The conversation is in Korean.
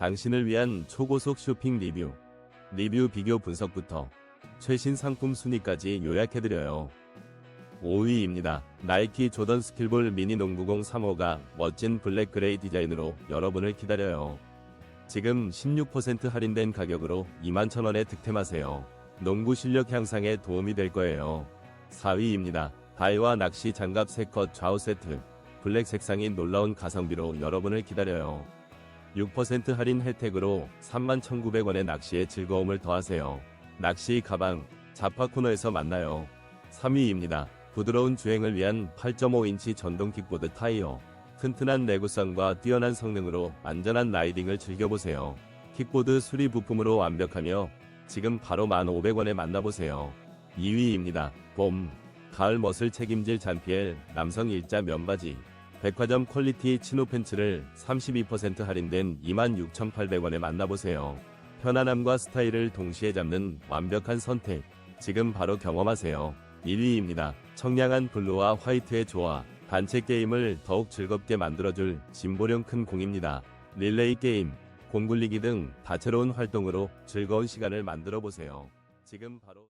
당신을 위한 초고속 쇼핑 리뷰. 리뷰 비교 분석부터 최신 상품 순위까지 요약해드려요. 5위입니다. 나이키 조던 스킬볼 미니 농구공 3호가 멋진 블랙 그레이 디자인으로 여러분을 기다려요. 지금 16% 할인된 가격으로 21,000원에 득템하세요. 농구 실력 향상에 도움이 될 거예요. 4위입니다. 다이와 낚시 장갑 3컷 좌우 세트. 블랙 색상인 놀라운 가성비로 여러분을 기다려요. 6% 할인 혜택으로 31,900원의 낚시의 즐거움을 더하세요. 낚시 가방, 자파 코너에서 만나요. 3위입니다. 부드러운 주행을 위한 8.5인치 전동 킥보드 타이어. 튼튼한 내구성과 뛰어난 성능으로 안전한 라이딩을 즐겨보세요. 킥보드 수리 부품으로 완벽하며 지금 바로 1,500원에 만나보세요. 2위입니다. 봄. 가을 멋을 책임질 잔피엘 남성 일자 면바지. 백화점 퀄리티 치노 팬츠를 32% 할인된 26,800원에 만나보세요. 편안함과 스타일을 동시에 잡는 완벽한 선택. 지금 바로 경험하세요. 1위입니다. 청량한 블루와 화이트의 조화. 단체 게임을 더욱 즐겁게 만들어줄 진보령 큰 공입니다. 릴레이 게임, 공 굴리기 등 다채로운 활동으로 즐거운 시간을 만들어 보세요. 지금 바로